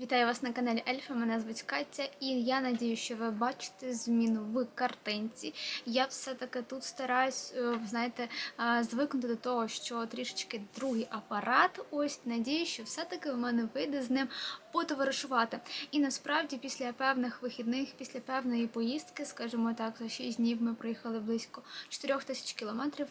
Вітаю вас на каналі Ельфа. Мене звуть Катя, і я надію, що ви бачите зміну в картинці. Я все-таки тут стараюсь, е, знаєте, е, звикнути до того, що трішечки другий апарат. Ось надію, що все-таки в мене вийде з ним потоваришувати. І насправді, після певних вихідних, після певної поїздки, скажімо так, за 6 днів ми проїхали близько 4 тисяч кілометрів.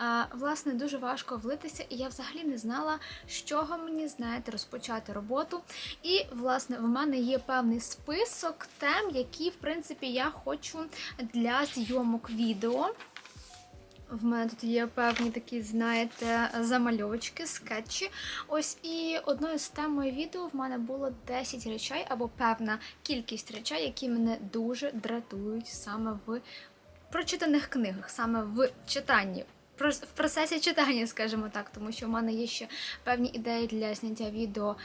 е, Власне, дуже важко влитися, і я взагалі не знала, з чого мені знаєте розпочати роботу. І власне в мене є певний список тем, які в принципі я хочу для зйомок відео. В мене тут є певні такі, знаєте, замальовочки, скетчі. Ось і одною з тем моєї відео в мене було 10 речей або певна кількість речей, які мене дуже дратують саме в прочитаних книгах, саме в читанні. В процесі читання, скажімо так, тому що в мене є ще певні ідеї для зняття відео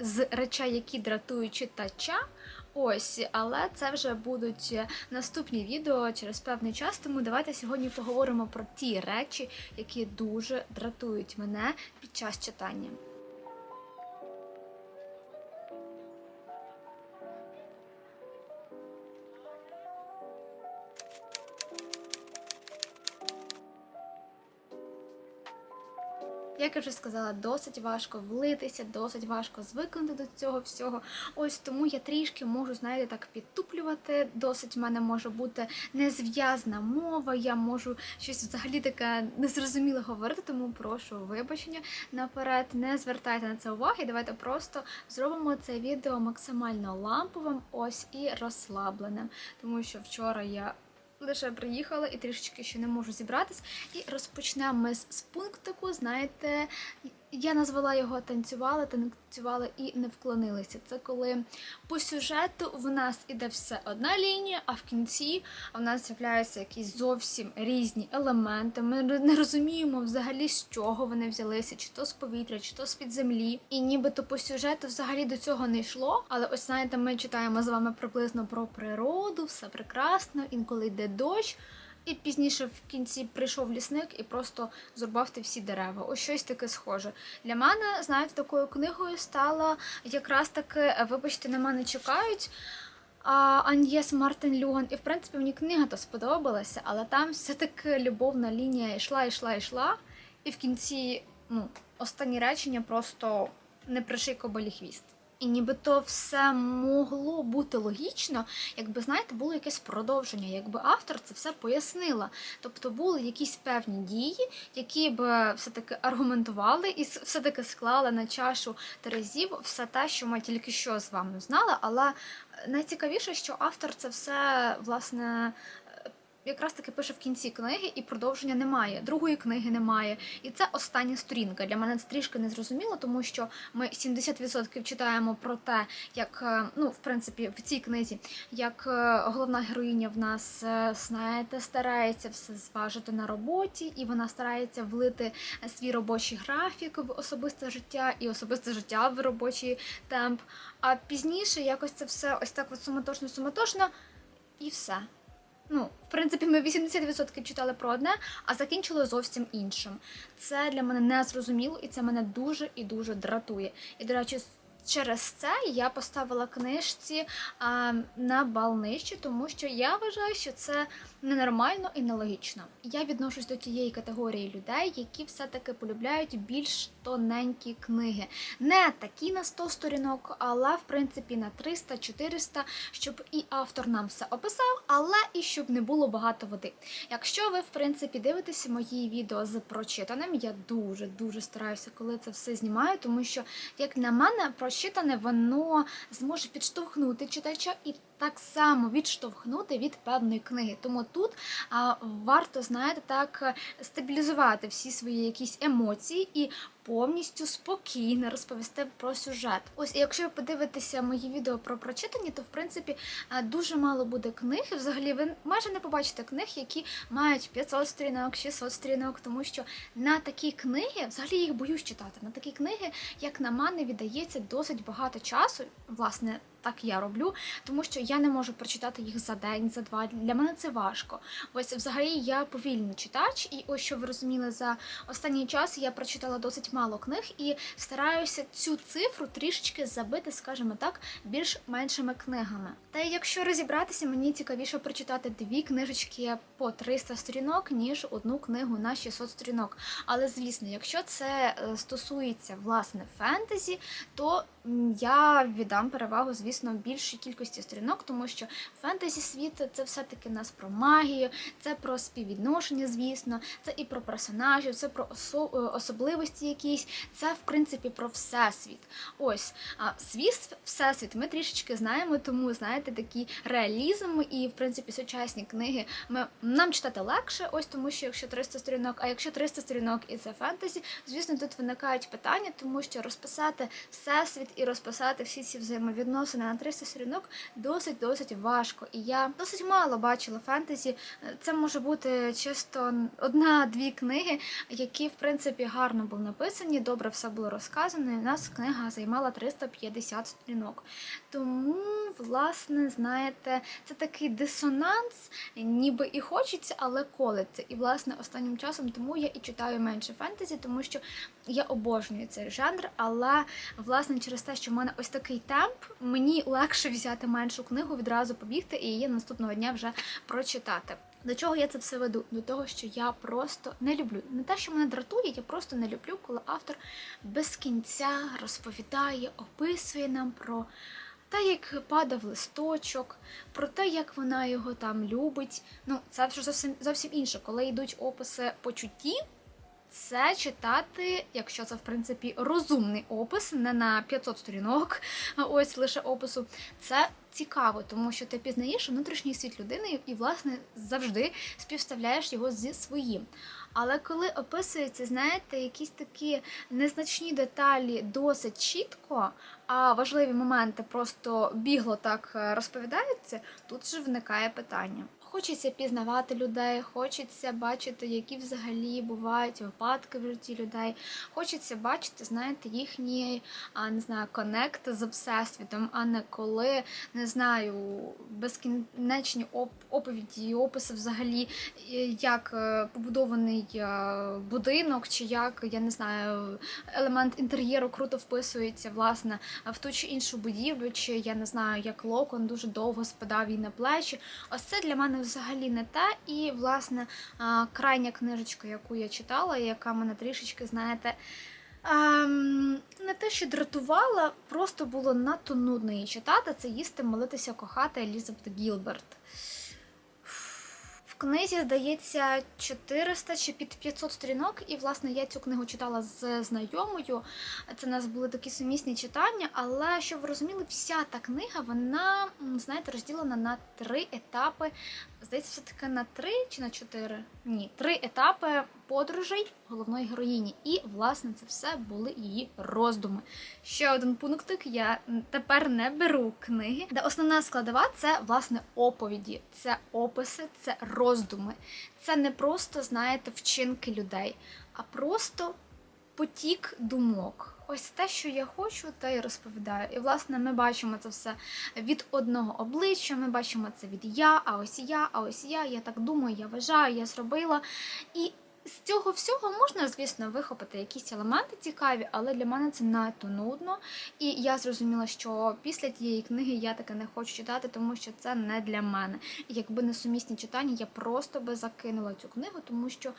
з речей, які дратують читача. Ось, але це вже будуть е, наступні відео через певний час. Тому давайте сьогодні поговоримо про ті речі, які дуже дратують мене під час читання. Я вже сказала, досить важко влитися, досить важко звикнути до цього всього. Ось тому я трішки можу, знаєте, так підтуплювати. Досить в мене може бути незв'язна мова. Я можу щось взагалі таке незрозуміле говорити, тому прошу вибачення наперед. Не звертайте на це уваги. Давайте просто зробимо це відео максимально ламповим, ось і розслабленим. Тому що вчора я лише приїхала і трішечки ще не можу зібратись. І розпочнемо ми з, пунктику. Знаєте, я назвала його танцювали, танцювали і не вклонилися. Це коли по сюжету в нас іде все одна лінія, а в кінці в нас з'являються якісь зовсім різні елементи. Ми не розуміємо взагалі з чого вони взялися, чи то з повітря, чи то з під землі. І нібито по сюжету взагалі до цього не йшло. Але ось знаєте, ми читаємо з вами приблизно про природу, все прекрасно, інколи йде дощ. І пізніше в кінці прийшов лісник і просто зрубав ті всі дерева. Ось щось таке схоже. Для мене, знаєте, такою книгою стала якраз таки, е, вибачте, на мене чекають. А, Аньєс Мартин Люган. І в принципі мені книга то сподобалася, але там все-таки любовна лінія йшла, йшла, йшла. І в кінці, ну, останні речення просто не приший кобилі хвіст. І нібито все могло бути логічно, якби знаєте, було якесь продовження, якби автор це все пояснила. Тобто були якісь певні дії, які б все-таки аргументували і все-таки склали на чашу Терезів все те, що ми тільки що з вами знали. Але найцікавіше, що автор це все власне. Якраз таки пише в кінці книги, і продовження немає, другої книги немає. І це остання сторінка. Для мене це трішки незрозуміло, тому що ми 70% читаємо про те, як е, ну, в принципі, в цій книзі, як е, головна героїня в нас, е, знаєте, старається все зважити на роботі, і вона старається влити свій робочий графік в особисте життя і особисте життя в робочий темп. А пізніше якось це все ось так от суматошно, суматошно, і все. Ну, в принципі, ми 80% читали про одне, а закінчили зовсім іншим. Це для мене не зрозуміло, і це мене дуже і дуже дратує. І, до речі, через це я поставила книжці а, на бал нижче, тому що я вважаю, що це ненормально і нелогічно. Я відношусь до тієї категорії людей, які все-таки полюбляють більш тоненькі книги. Не такі на 100 сторінок, але в принципі на 300-400, щоб і автор нам все описав, але і щоб не було багато води. Якщо ви, в принципі, дивитеся мої відео з прочитаним, я дуже дуже стараюся, коли це все знімаю, тому що, як на мене, прочитане воно зможе підштовхнути читача і так само відштовхнути від певної книги. Тому тут а, варто, знаєте, так е, стабілізувати всі свої якісь емоції і повністю спокійно розповісти про сюжет. Ось і якщо ви подивитеся мої відео про прочитані, то в принципі дуже мало буде книг. Взагалі ви майже не побачите книг, які мають 500 сторінок, 600 сторінок, тому що на такі книги, взагалі їх боюсь читати. На такі книги, як на мене, віддається досить багато часу. Власне, так я роблю, тому що я не можу прочитати їх за день, за два. Для мене це важко. Ось взагалі я повільний читач, і ось що ви розуміли, за останній час я прочитала досить мало книг і стараюся цю цифру трішечки забити, скажімо так, більш меншими книгами. Та якщо розібратися, мені цікавіше прочитати дві книжечки по 300 сторінок, ніж одну книгу на 600 сторінок. Але звісно, якщо це е, стосується власне фентезі, то я віддам перевагу, звісно, більшій кількості сторінок, тому що фентезі світ це все-таки нас про магію, це про співвідношення, звісно, це і про персонажів, це про е, особливості якісь, це в принципі про всесвіт. Ось світ, всесвіт ми трішечки знаємо, тому знаєте, такий реалізм і в принципі сучасні книги ми нам читати легше, ось тому що якщо 300 сторінок, а якщо 300 сторінок і це фентезі, звісно, тут виникають питання, тому що розписати всесвіт і розписати всі ці взаємовідносини на 300 сторінок досить досить важко. І я досить мало бачила фентезі. Це може бути чисто одна-дві книги, які в принципі гарно були написані, добре все було розказано. І у нас книга займала 350 сторінок. Тому, власне, знаєте, це такий дисонанс, ніби і хочеться, але колиться. І власне останнім часом тому я і читаю менше фентезі, тому що я обожнюю цей жанр, але власне через те, що в мене ось такий темп, мені легше взяти меншу книгу, відразу побігти і її наступного дня вже прочитати. До чого я це все веду? До того, що я просто не люблю. Не те, що мене дратує, я просто не люблю, коли автор без кінця розповідає, описує нам про те, як падав листочок, про те, як вона його там любить. Ну, це вже зовсім зовсім інше. Коли йдуть описи почуттів, це читати, якщо це в принципі розумний опис, не на 500 сторінок, а ось лише опису. Це цікаво, тому що ти пізнаєш внутрішній світ людини і, власне, завжди співставляєш його зі своїм. Але коли описуються, знаєте, якісь такі незначні деталі досить чітко, а важливі моменти просто бігло так е, розповідаються, тут же виникає питання. Хочеться пізнавати людей, хочеться бачити, які взагалі бувають випадки в житті людей. Хочеться бачити, знаєте, їхній, а, не знаю, конект з всесвітом, а не коли не знаю, безкінечні оповіді і описи взагалі, як е, побудований е, будинок, чи як я не знаю, елемент інтер'єру круто вписується власне в ту чи іншу будівлю, чи я не знаю, як локон дуже довго спадав їй на плечі. Ось це для мене взагалі не те. І, власне, крайня книжечка, яку я читала, яка мене трішечки, знаєте, ем, не те, що дратувала, просто було надто нудно її читати. Це їсти, молитися, кохати Елізабет Гілберт. Книзі, здається, 400 чи під 500 сторінок, і власне я цю книгу читала з знайомою. Це у нас були такі сумісні читання, але щоб ви розуміли, вся та книга, вона, знаєте, розділена на три етапи. Здається, все таки на три чи на чотири? Ні, три етапи подорожей головної героїні. І, власне, це все були її роздуми. Ще один пунктик: я тепер не беру книги, де основна складова це власне оповіді, це описи, це роздуми. Це не просто, знаєте, вчинки людей, а просто потік думок. Ось те, що я хочу, те й розповідаю. І власне ми бачимо це все від одного обличчя. Ми бачимо це від я, а ось я, а ось я. Я так думаю, я вважаю, я зробила. І з цього всього можна, звісно, вихопити якісь елементи цікаві, але для мене це надто нудно. І я зрозуміла, що після тієї книги я таке не хочу читати, тому що це не для мене. І якби не сумісні читання, я просто би закинула цю книгу, тому що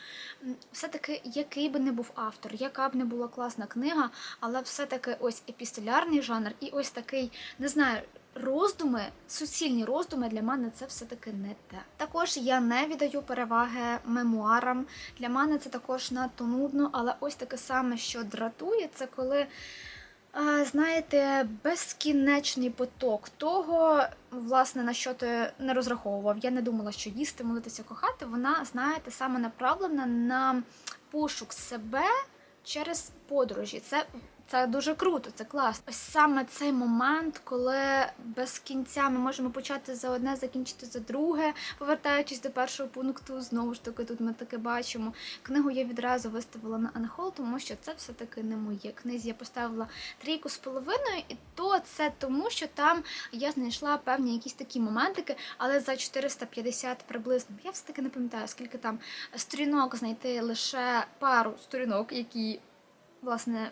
все-таки який би не був автор, яка б не була класна книга, але все-таки ось епістолярний жанр і ось такий, не знаю. Роздуми, суцільні роздуми для мене це все-таки не те. Також я не віддаю переваги мемуарам. Для мене це також надто нудно, але ось таке саме, що дратує, це коли, знаєте, безкінечний поток того, власне, на що ти не розраховував. Я не думала, що їсти, молитися, кохати. Вона, знаєте, саме направлена на пошук себе через подорожі. Це Це дуже круто, це класно. Ось саме цей момент, коли без кінця ми можемо почати за одне, закінчити за друге, повертаючись до першого пункту, знову ж таки, тут ми таке бачимо. Книгу я відразу виставила на Анхол, тому що це все-таки не моє. Книзі я поставила трійку з половиною, і то це тому, що там я знайшла певні якісь такі моментики, але за 450 приблизно. Я все-таки не пам'ятаю, скільки там сторінок знайти лише пару сторінок, які, власне,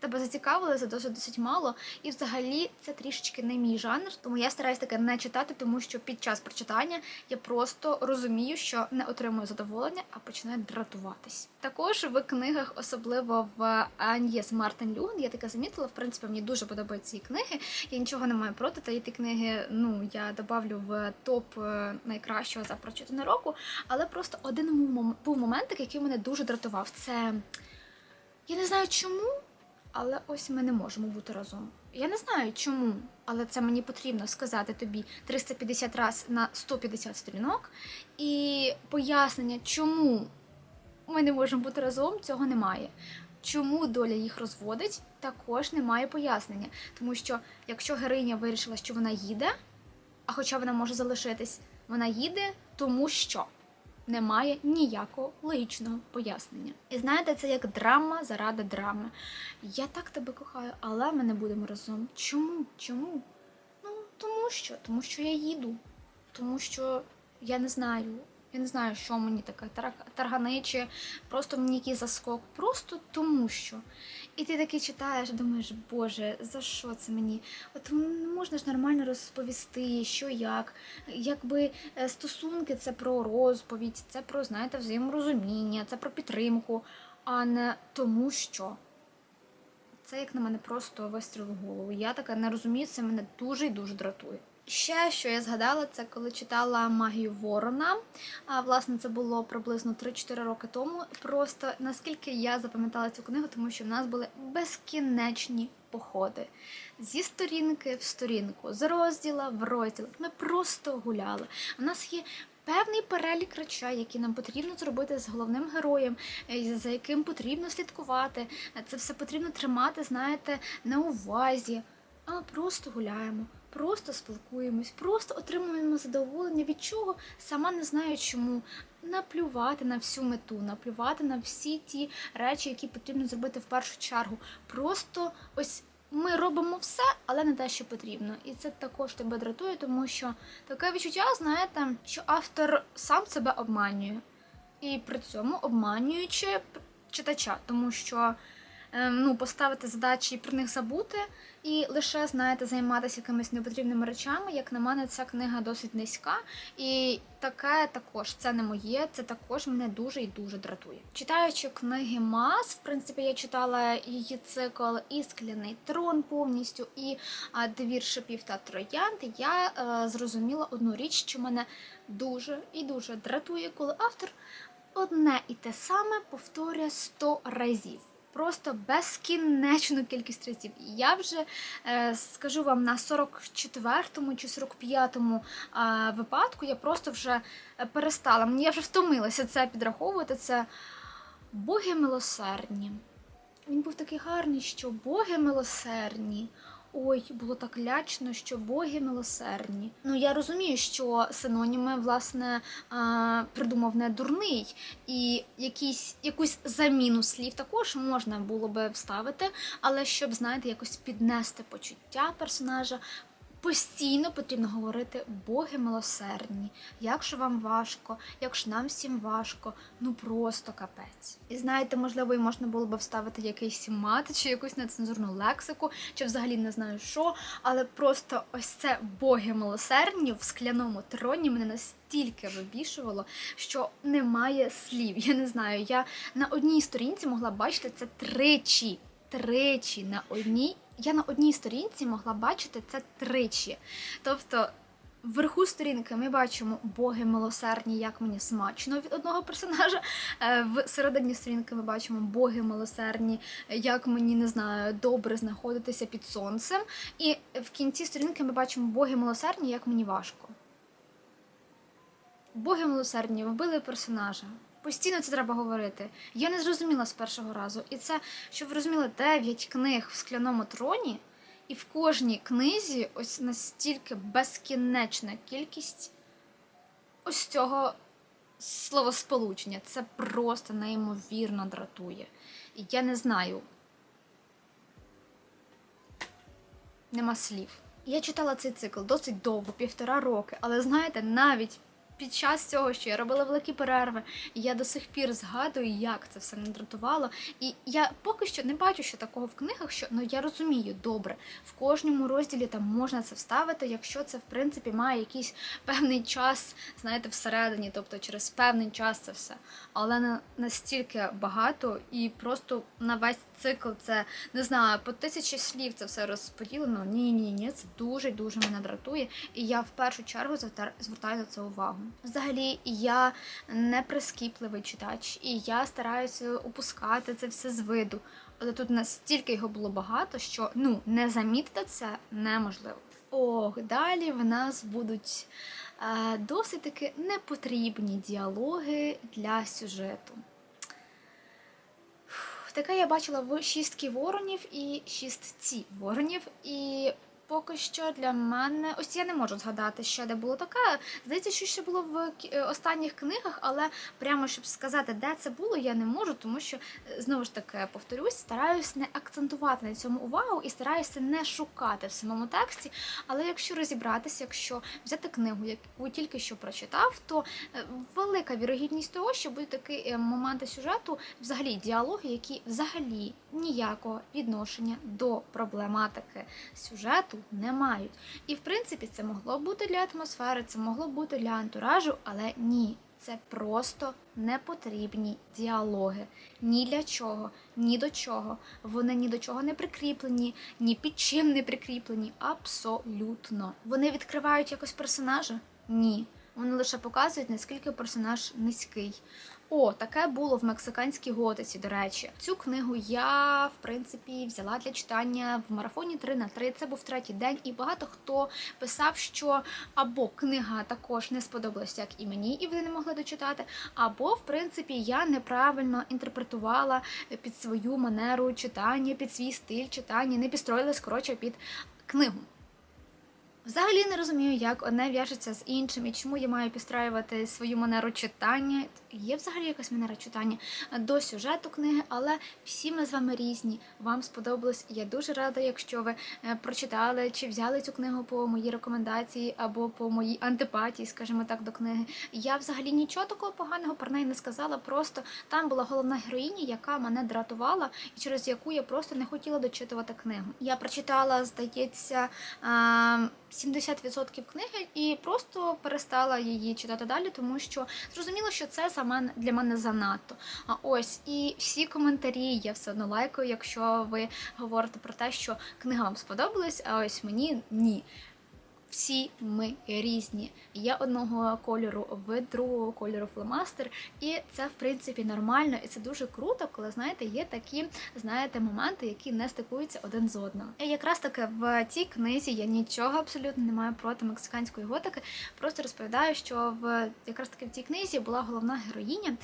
тебе зацікавили за досить досить мало, і взагалі це трішечки не мій жанр, тому я стараюсь таке не читати, тому що під час прочитання я просто розумію, що не отримую задоволення, а починаю дратуватись. Також в книгах, особливо в Аньєс Мартин Люгн, я таке замітила. В принципі, мені дуже подобаються ці книги. Я нічого не маю проти. Та і ті книги, ну я добавлю в топ е, найкращого за прочитане року. Але просто один був момент, який мене дуже дратував. Це я не знаю чому, але ось ми не можемо бути разом. Я не знаю чому, але це мені потрібно сказати тобі 350 разів на 150 сторінок. І пояснення, чому ми не можемо бути разом, цього немає. Чому доля їх розводить, також немає пояснення. Тому що якщо героїня вирішила, що вона їде, а хоча вона може залишитись, вона їде, тому що немає ніякого логічного пояснення. І знаєте, це як драма заради драми. Я так тебе кохаю, але ми не будемо разом. Чому? Чому? Ну, тому що, тому що я їду. Тому що я не знаю. Я не знаю, що мені таке тар- таргани, просто мені якийсь заскок. Просто тому що. І ти таки читаєш, думаєш, Боже, за що це мені? От не можна ж нормально розповісти, що як. Якби е, стосунки це про розповідь, це про, знаєте, взаєморозуміння, це про підтримку, а не тому що. Це, як на мене, просто вистріл в голову. Я така не розумію, це мене дуже і дуже дратує. Ще що я згадала, це коли читала магію Ворона. А власне це було приблизно 3-4 роки тому. Просто наскільки я запам'ятала цю книгу, тому що в нас були безкінечні походи зі сторінки в сторінку, з розділа в розділ. Ми просто гуляли. У нас є певний перелік речей, які нам потрібно зробити з головним героєм, е, за яким потрібно слідкувати. Це все потрібно тримати, знаєте, на увазі. А просто гуляємо, просто спілкуємось, просто отримуємо задоволення від чого, сама не знаю чому. Наплювати на всю мету, наплювати на всі ті речі, які потрібно зробити в першу чергу. Просто ось ми робимо все, але не те, що потрібно. І це також тебе дратує, тому що таке відчуття, знаєте, що автор сам себе обманює. І при цьому обманюючи читача, тому що ну, поставити задачі і про них забути, і лише, знаєте, займатися якимись непотрібними речами. Як на мене, ця книга досить низька. І таке також це не моє, це також мене дуже і дуже дратує. Читаючи книги Мас, в принципі, я читала її цикл і скляний трон повністю, і двір шипів та троянд. Я е, зрозуміла одну річ, що мене дуже і дуже дратує, коли автор одне і те саме повторює 100 разів. Просто безкінечну кількість разів. І Я вже е, скажу вам на 44-му чи 45-му е, випадку я просто вже е, перестала. Мені я вже втомилася це підраховувати. Це боги милосердні. Він був такий гарний, що боги милосердні. Ой, було так лячно, що боги милосердні. Ну я розумію, що синоніми власне придумав не дурний, і якісь якусь заміну слів також можна було би вставити, але щоб знаєте, якось піднести почуття персонажа. Постійно потрібно говорити боги милосердні. Якщо вам важко, якщо нам всім важко, ну просто капець. І знаєте, можливо, і можна було би вставити якийсь мат чи якусь нецензурну лексику, чи взагалі не знаю що, але просто ось це боги милосердні в скляному троні мене настільки вибішувало, що немає слів. Я не знаю. Я на одній сторінці могла бачити це тричі. Тричі на одній я на одній сторінці могла бачити це тричі. Тобто, вверху сторінки ми бачимо боги милосердні, як мені смачно від одного персонажа. Е, В середині сторінки ми бачимо боги милосердні, як мені не знаю, добре знаходитися під сонцем. І в кінці сторінки ми бачимо боги милосердні, як мені важко. Боги милосердні вбили персонажа. Постійно це треба говорити. Я не зрозуміла з першого разу. І це, щоб ви розуміли, 9 книг в скляному троні, і в кожній книзі ось настільки безкінечна кількість ось цього словосполучення. Це просто неймовірно дратує. І я не знаю. Нема слів. Я читала цей цикл досить довго, півтора роки, але знаєте, навіть під час цього, що я робила великі перерви, я до сих пір згадую, як це все не дратувало. І я поки що не бачу, що такого в книгах, що ну я розумію добре, в кожному розділі там можна це вставити, якщо це в принципі має якийсь певний час, знаєте, всередині, тобто через певний час це все. Але не настільки багато і просто на весь цикл це не знаю, по тисячі слів це все розподілено. Ні, ні, ні, це дуже дуже мене дратує, і я в першу чергу звертаю на це увагу. Взагалі, я не прискіпливий читач, і я стараюся упускати це все з виду. Але тут настільки його було багато, що ну не замітити це неможливо. Ох, далі в нас будуть е, досить таки непотрібні діалоги для сюжету. Таке я бачила в шістки воронів і шістці воронів. І поки що для мене. Ось я не можу згадати, що де було таке. Здається, що ще було в е, останніх книгах, але прямо щоб сказати, де це було, я не можу, тому що е, знову ж таки повторюсь, стараюсь не акцентувати на цьому увагу і стараюся не шукати в самому тексті. Але якщо розібратися, якщо взяти книгу, яку тільки що прочитав, то е, велика вірогідність того, що будуть такі моменти сюжету, взагалі діалоги, які взагалі ніякого відношення до проблематики сюжету не мають. І в принципі це могло бути для атмосфери, це могло бути для антуражу, але ні. Це просто непотрібні діалоги. Ні для чого, ні до чого. Вони ні до чого не прикріплені, ні під чим не прикріплені. Абсолютно. Вони відкривають якось персонажа? Ні. Вони лише показують, наскільки персонаж низький. О, таке було в мексиканській готиці, до речі. Цю книгу я, в принципі, взяла для читання в марафоні 3 на 3 Це був третій день, і багато хто писав, що або книга також не сподобалась, як і мені, і вони не могли дочитати, або, в принципі, я неправильно інтерпретувала під свою манеру читання, під свій стиль читання, не підстроїлась, коротше, під книгу. Взагалі не розумію, як одне в'яжеться з іншим і чому я маю підстраювати свою манеру читання. Є взагалі якась манера читання до сюжету книги, але всі ми з вами різні. Вам сподобалось. Я дуже рада, якщо ви е, прочитали чи взяли цю книгу по моїй рекомендації або по моїй антипатії, скажімо так, до книги. Я взагалі нічого такого поганого про неї не сказала. Просто там була головна героїня, яка мене дратувала, і через яку я просто не хотіла дочитувати книгу. Я прочитала, здається. А, 70% книги і просто перестала її читати далі, тому що зрозуміло, що це саме для мене занадто. А ось і всі коментарі я все одно лайкаю, якщо ви говорите про те, що книга вам сподобалась, а ось мені ні. Всі ми різні. Я одного кольору, ви другого кольору фломастер, і це в принципі нормально, і це дуже круто, коли знаєте, є такі знаєте моменти, які не стикуються один з одним. І якраз таки в цій книзі я нічого абсолютно не маю проти мексиканської готики. Просто розповідаю, що в якраз таки в цій книзі була головна героїня.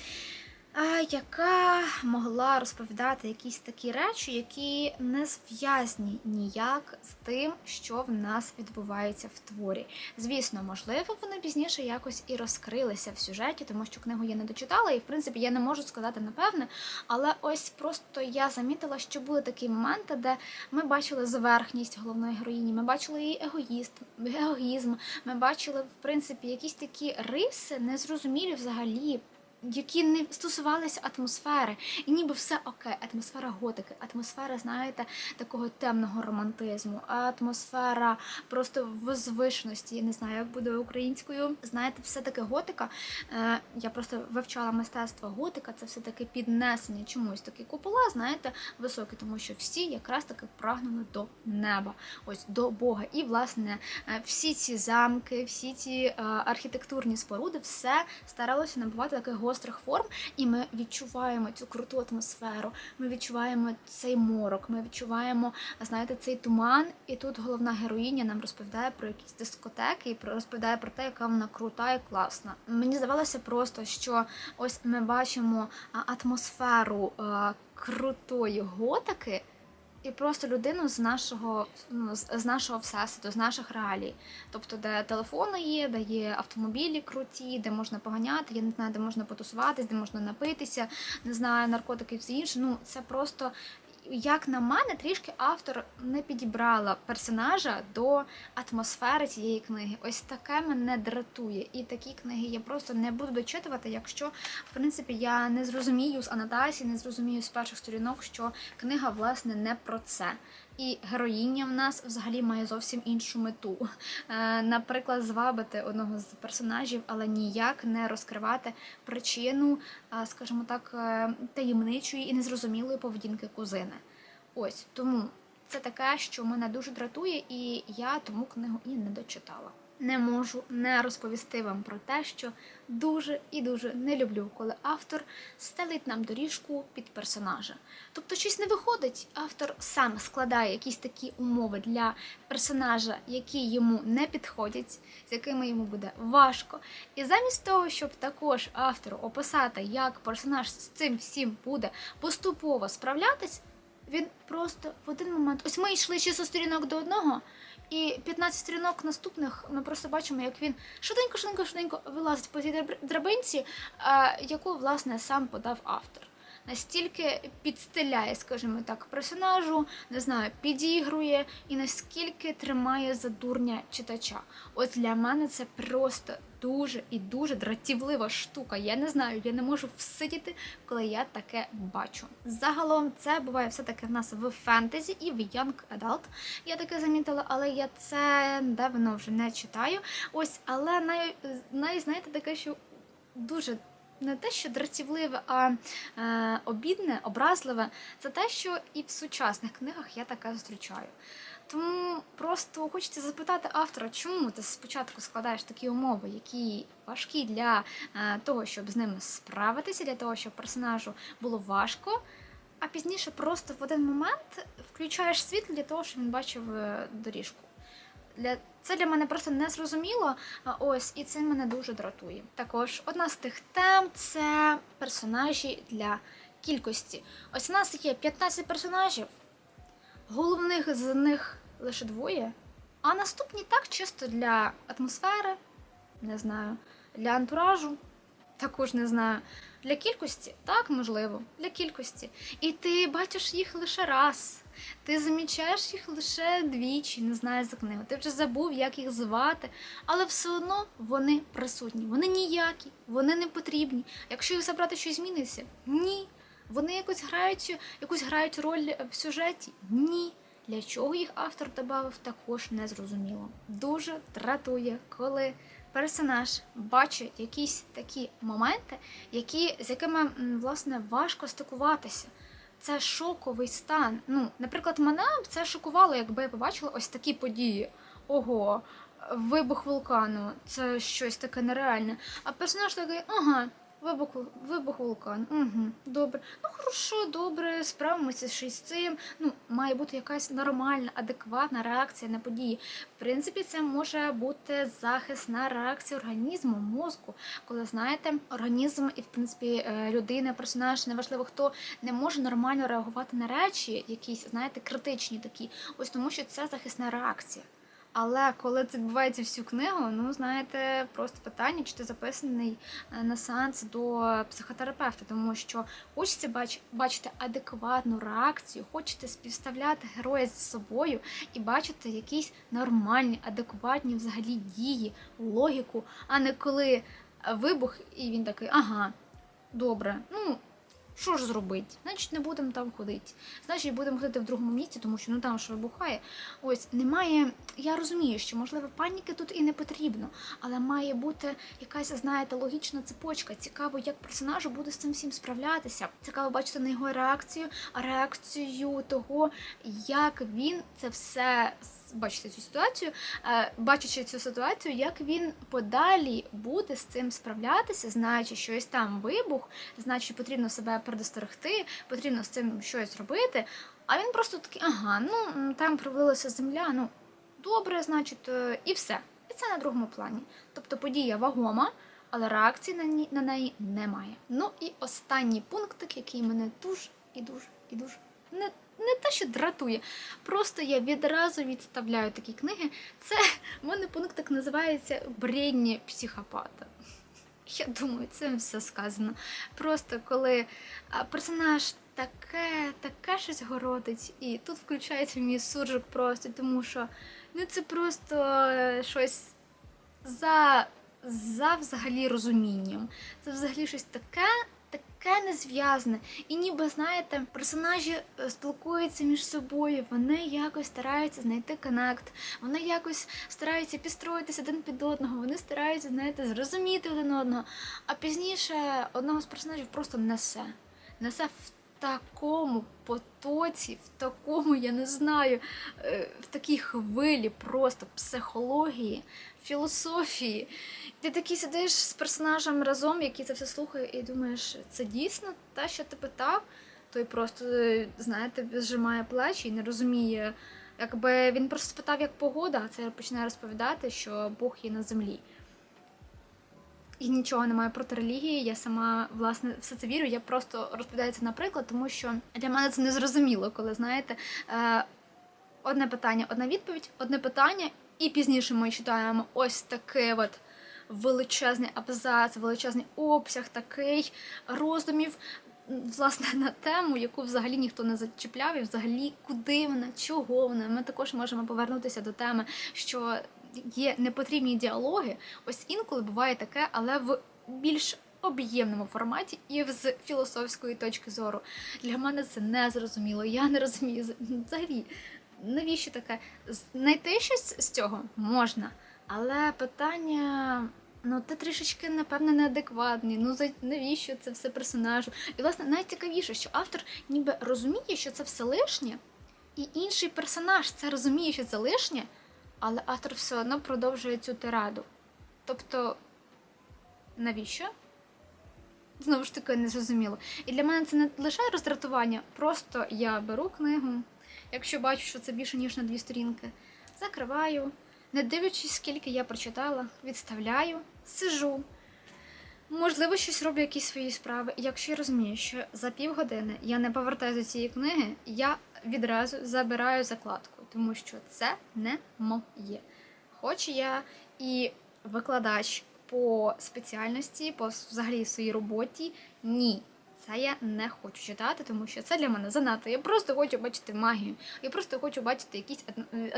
Яка могла розповідати якісь такі речі, які не зв'язані ніяк з тим, що в нас відбувається в творі. Звісно, можливо, вони пізніше якось і розкрилися в сюжеті, тому що книгу я не дочитала, і в принципі я не можу сказати напевне. Але ось просто я замітила, що були такі моменти, де ми бачили зверхність головної героїні, ми бачили її егоїст, егоїзм, ми бачили в принципі якісь такі риси, незрозумілі взагалі які не стосувалися атмосфери, і ніби все окей, атмосфера готики, атмосфера, знаєте, такого темного романтизму, атмосфера просто возвишеності. Я не знаю, як буде українською. Знаєте, все таки готика. Е, я просто вивчала мистецтво готика. Це все таки піднесення чомусь такі купола, знаєте, високі, тому що всі якраз таки прагнули до неба, ось до Бога. І власне е, всі ці замки, всі ці е, архітектурні споруди, все старалося набувати таке готике гострих форм, і ми відчуваємо цю круту атмосферу. Ми відчуваємо цей морок, ми відчуваємо, знаєте, цей туман. І тут головна героїня нам розповідає про якісь дискотеки і розповідає про те, яка вона крута і класна. Мені здавалося просто, що ось ми бачимо атмосферу крутої готики. І просто людину з нашого ну, з нашого всесвіту, з наших реалій. Тобто, де телефони є, де є автомобілі круті, де можна поганяти, я не знаю, де можна потусуватись, де можна напитися, не знаю, наркотики і все інше. Ну це просто. Як на мене, трішки автор не підібрала персонажа до атмосфери цієї книги. Ось таке мене дратує. І такі книги я просто не буду дочитувати, якщо в принципі я не зрозумію з анотації, не зрозумію з перших сторінок, що книга власне не про це. І героїня в нас взагалі має зовсім іншу мету. Е, Наприклад, звабити одного з персонажів, але ніяк не розкривати причину, е, скажімо так, е, таємничої і незрозумілої поведінки кузини. Ось тому це таке, що мене дуже дратує, і я тому книгу і не дочитала. Не можу не розповісти вам про те, що дуже і дуже не люблю, коли автор стелить нам доріжку під персонажа. Тобто щось не виходить, автор сам складає якісь такі умови для персонажа, які йому не підходять, з якими йому буде важко. І замість того, щоб також автору описати, як персонаж з цим всім буде поступово справлятись, він просто в один момент. Ось ми йшли 600 сторінок до одного, і 15 сторінок наступних ми просто бачимо, як він швиденько, швиденько, швиденько вилазить по цій драб- драбинці, яку власне сам подав автор. Настільки підстеляє, скажімо так, персонажу, не знаю, підігрує і наскільки тримає за дурня читача. Ось для мене це просто дуже і дуже дратівлива штука. Я не знаю, я не можу всидіти, коли я таке бачу. Загалом це буває все-таки в нас в фентезі і в Young Adult. Я таке замітила, але я це давно вже не читаю. Ось, але най, най знаєте, таке, що дуже. Не те, що дратівливе, а е, обідне, образливе, це те, що і в сучасних книгах я таке зустрічаю. Тому просто хочеться запитати автора, чому ти спочатку складаєш такі умови, які важкі для е, того, щоб з ними справитися, для того, щоб персонажу було важко, а пізніше просто в один момент включаєш світло для того, щоб він бачив е, доріжку. Для це для мене просто не зрозуміло. а Ось і це мене дуже дратує. Також одна з тих тем це персонажі для кількості. Ось у нас є 15 персонажів. Головних з них лише двоє, а наступні так чисто для атмосфери, не знаю, для антуражу, також не знаю. Для кількості так можливо, для кількості. І ти бачиш їх лише раз. Ти замічаєш їх лише двічі, не знаю за книгу. Ти вже забув, як їх звати, але все одно вони присутні. Вони ніякі, вони не потрібні. Якщо їх забрати, щось зміниться? Ні. Вони якось грають, якусь грають роль в сюжеті? Ні. Для чого їх автор додав, також не зрозуміло. Дуже дратує, коли персонаж бачить якісь такі моменти, які, з якими власне важко стикуватися. Це шоковий стан. Ну, наприклад, мене б це шокувало, якби я побачила ось такі події. Ого, вибух вулкану, це щось таке нереальне. А персонаж такий, ага, вибух, вибух вулкану. Угу, добре. Ну хорошо, добре, справимося ще з цим. Ну, має бути якась нормальна, адекватна реакція на події. В принципі, це може бути захисна реакція організму, мозку, коли знаєте, організм і в принципі е, людина, персонаж, неважливо хто не може нормально реагувати на речі, якісь, знаєте, критичні такі. Ось тому, що це захисна реакція. Але коли це відбувається всю книгу, ну знаєте, просто питання, чи ти записаний е, на сеанс до психотерапевта, тому що хочеться бач, бачити адекватну реакцію, хочете співставляти героя з собою і бачити якісь нормальні, адекватні взагалі дії, логіку, а не коли вибух, і він такий, ага, добре, ну Що ж зробити? Значить, не будемо там ходити. Значить, будемо ходити в другому місці, тому що ну там що вибухає. Ось немає. Я розумію, що можливо паніки тут і не потрібно, але має бути якась, знаєте, логічна цепочка. Цікаво, як персонажу буде з цим всім справлятися. Цікаво бачити на його реакцію, реакцію того, як він це все бачите цю ситуацію, е, бачачи цю ситуацію, як він подалі буде з цим справлятися, знаючи, що ось там вибух, значить потрібно себе предостерегти, потрібно з цим щось робити. А він просто такий, ага, ну там провалилася земля, ну добре, значить, е, і все. І це на другому плані. Тобто подія вагома, але реакції на, ні, на неї немає. Ну і останній пунктик, який мене дуже і дуже і дуже не, не те, що дратує. Просто я відразу відставляю такі книги. Це в мене пунктик називається Брєдні психопата. Я думаю, цим все сказано. Просто коли персонаж таке, таке щось городить, і тут включається мій суржик просто, тому що ну це просто е, щось за, за взагалі розумінням. Це взагалі щось таке. Таке незв'язне. І ніби, знаєте, персонажі е, спілкуються між собою, вони якось стараються знайти коннект, вони якось стараються підстроїтися один під одного, вони стараються, знаєте, зрозуміти один одного. А пізніше одного з персонажів просто несе. Несе в такому потоці, в такому, я не знаю, е, в такій хвилі просто психології, філософії. Ти такий сидиш з персонажем разом, який це все слухає, і думаєш, це дійсно те, що ти питав? Той просто, е, знаєте, зжимає плечі і не розуміє. Якби він просто спитав, як погода, а це починає розповідати, що Бог є на землі. І нічого немає проти релігії. Я сама власне все це вірю. Я просто розповідаю це наприклад, тому що для мене це незрозуміло, коли знаєте, е, одне питання, одна відповідь, одне питання, і пізніше ми читаємо ось такий от величезний абзац, величезний обсяг, такий роздумів. Власне, на тему, яку взагалі ніхто не зачіпляв, і взагалі куди вона, чого вона. Ми також можемо повернутися до теми, що є непотрібні діалоги. Ось інколи буває таке, але в більш об'ємному форматі і з філософської точки зору. Для мене це не зрозуміло. Я не розумію взагалі, навіщо таке? Знайти щось з цього можна, але питання. Ну, ти трішечки, напевне, неадекватний. Ну, за навіщо це все персонажу? І, власне, найцікавіше, що автор ніби розуміє, що це все лишнє, і інший персонаж це розуміє, що це лишнє, але автор все одно продовжує цю тираду. Тобто, навіщо? Знову ж таки, незрозуміло. І для мене це не лише роздратування, просто я беру книгу, якщо бачу, що це більше, ніж на дві сторінки, закриваю, не дивлячись, скільки я прочитала, відставляю, сижу. Можливо, щось роблю якісь свої справи. Якщо я розумію, що за півгодини я не повертаю до цієї книги, я відразу забираю закладку, тому що це не моє. Хоч я і викладач по спеціальності, по взагалі своїй роботі, ні. Це я не хочу читати, тому що це для мене занадто. Я просто хочу бачити магію. Я просто хочу бачити якісь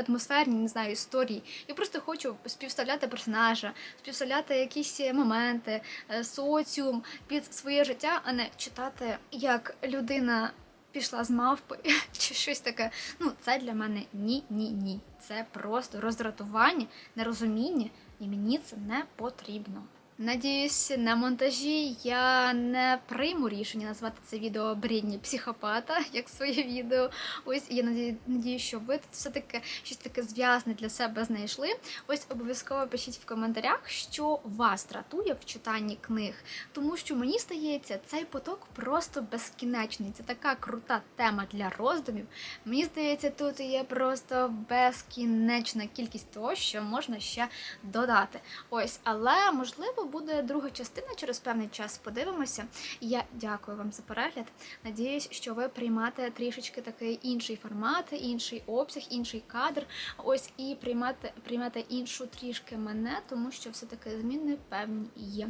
атмосферні, не знаю, історії. Я просто хочу співставляти персонажа, співставляти якісь моменти, е, соціум під своє життя, а не читати, як людина пішла з мавпи чи щось таке. Ну, це для мене ні, ні, ні. Це просто роздратування, нерозуміння, і мені це не потрібно. Надіюсь, на монтажі я не прийму рішення назвати це відео брідні психопата, як своє відео. Ось я надію, що ви тут все-таки щось таке зв'язне для себе знайшли. Ось обов'язково пишіть в коментарях, що вас дратує в читанні книг, тому що мені здається, цей поток просто безкінечний. Це така крута тема для роздумів. Мені здається, тут є просто безкінечна кількість того, що можна ще додати. Ось, але можливо буде друга частина через певний час. Подивимося. Я дякую вам за перегляд. Надіюсь, що ви приймаєте трішечки такий інший формат, інший обсяг, інший кадр. Ось і приймати приймете іншу трішки мене, тому що все-таки зміни певні є.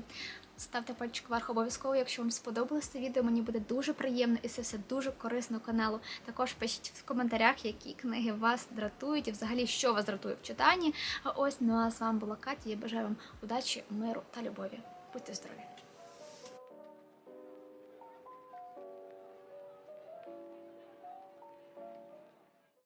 Ставте пальчик вверх обов'язково, якщо вам сподобалось це відео, мені буде дуже приємно і це все дуже корисно каналу. Також пишіть в коментарях, які книги вас дратують і взагалі що вас дратує в читанні. А Ось ну а з вами була Катя. Я бажаю вам удачі, миру та любові. Будьте здорові!